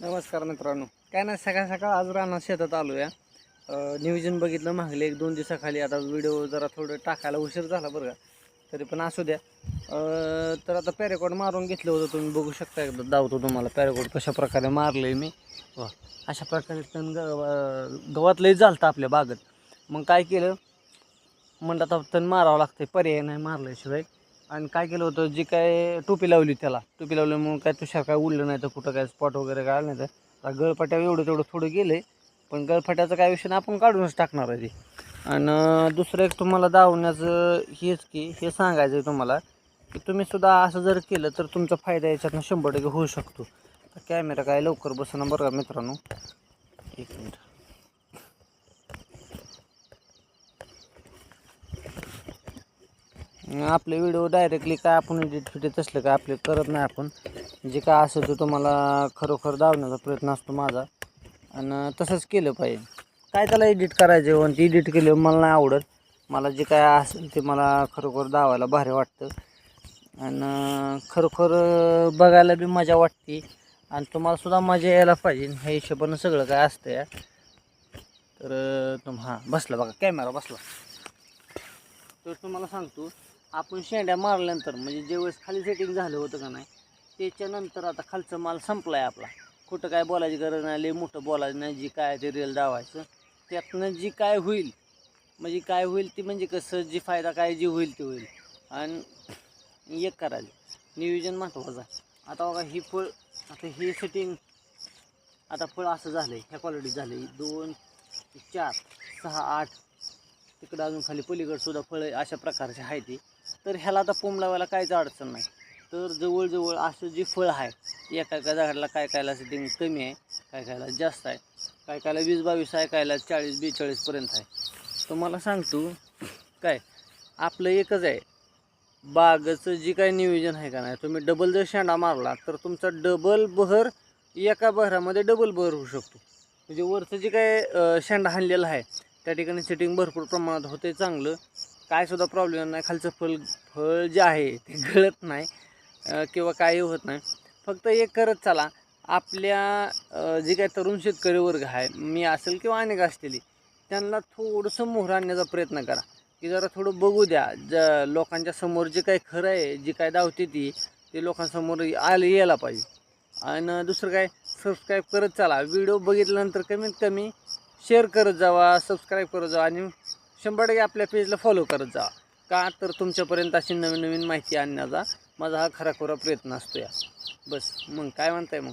नमस्कार मित्रांनो. काय नाही सकाळ सकाळ आज राहणार शेतात आलो या नियोजन बघितलं मागले एक दोन दिवसाखाली आता व्हिडिओ जरा थोडं टाकायला उशीर झाला बरं का. तरी पण असू द्या. तर आता पॅरेकॉड मारून घेतलं होतं तुम्ही बघू शकता एकदा दावतो तुम्हाला पॅरेकॉड कशा प्रकारे मारलं मी. वा अशा प्रकारे तण ग गवत झालं आपल्या बागेत. मग काय केलं म्हणतात तण मारावं लागतं पर्याय नाही मारल्याशिवाय. आणि काय केलं होतं जी काय टोपी लावली त्याला टोपी लावल्यामुळे काय तुषार काय उडलं नाही तर कुठं काय स्पॉट वगैरे काय आलं नाही तर. आता गळफट्या एवढं तेवढं थोडं गेलं आहे पण गळफट्याचं काय विषय नाही आपण काढूनच टाकणार आहे ते. आणि दुसरं एक तुम्हाला दावण्याचं हेच की हे सांगायचं आहे तुम्हाला की तुम्ही सुद्धा असं जर केलं तर तुमचा फायदा याच्यातनं शंभर टक्के होऊ शकतो. कॅमेरा काय लवकर बसणं बरं का मित्रांनो? एक मिनिट. आपले व्हिडिओ डायरेक्टली काय आपण एडिट फिडिट असलं काय आपले करत नाही आपण. जे काय असेल ते तुम्हाला खरोखर दावण्याचा प्रयत्न असतो माझा. आणि तसंच केलं पाहिजे. काय त्याला एडिट करायचं पण ते एडिट केलं मला नाही आवडत. मला जे काय असेल ते मला खरोखर धावायला भारी वाटतं. आणि खरोखर बघायला बी मजा वाटते. आणि तुम्हाला सुद्धा मजा यायला पाहिजे. ह्या हिशोबानं सगळं काय असतं या. तर तुम हां बसला बघा. कॅमेरा बसला. तर तुम्हाला सांगतो. आपण शेंड्या मारल्यानंतर म्हणजे ज्यावेळेस खाली सेटिंग झालं होतं का नाही त्याच्यानंतर आता खालचा माल संपला आहे आपला. कुठं काय बोलायची गरज नाही लय मोठं बोलायचं नाही जी काय ते रेल दावायचं. त्यातनं जी काय होईल म्हणजे काय होईल ती म्हणजे कसं जी फायदा काय जी होईल ते होईल. आणि एक करायचं नियोजन महत्त्वाचं आहे. आता बघा ही फळ आता हे सेटिंग आता फळ असं झालं आहे ह्या क्वालिटी झाली दोन चार सहा आठ तिकडं अजून खाली पलीकडे सुद्धा फळं अशा प्रकारचे आहे ती. तर ह्याला आता पोंब लावायला काहीच अडचण नाही. तर जवळजवळ असं जे फळ आहे एका एका झाडाला काय कायला सेटिंग कमी आहे काय कायला जास्त आहे काय कायला वीस बावीस आहे कायला चाळीस बेचाळीसपर्यंत आहे. तर मला सांगतो काय आपलं एकच आहे बागचं जी काय नियोजन आहे का नाही तुम्ही डबल जर शेंडा मारला तर तुमचा डबल बहर एका बहरामध्ये डबल बहर होऊ शकतो. म्हणजे वरचं जे काय शेंडा हाणलेला आहे त्या ठिकाणी सेटिंग भरपूर प्रमाणात होते चांगलं. काय सुद्धा प्रॉब्लेम नाही. खालचं फळ फळ जे आहे ते गळत नाही किंवा काही होत नाही. फक्त एक करत चला आपल्या जे काही तरुण शेतकरी वर्ग आहे मी असेल किंवा अनेक असलेली त्यांना थोडंसं मोहर आणण्याचा प्रयत्न करा. की जरा थोडं बघू द्या. ज लोकांच्या समोर जे काही खरं आहे जी काय दावते ती ते लोकांसमोर आलं यायला पाहिजे. आणि दुसरं काय सबस्क्राईब करत चला. व्हिडिओ बघितल्यानंतर कमीत कमी शेअर करत जावा सबस्क्राईब करत जावा आणि शंभर टक्के आपल्या पेजला फॉलो करत जावा. का तर तुमच्यापर्यंत अशी नवीन नवीन माहिती आणण्याचा माझा हा खराखोरा प्रयत्न असतो या. बस मग काय म्हणताय मग?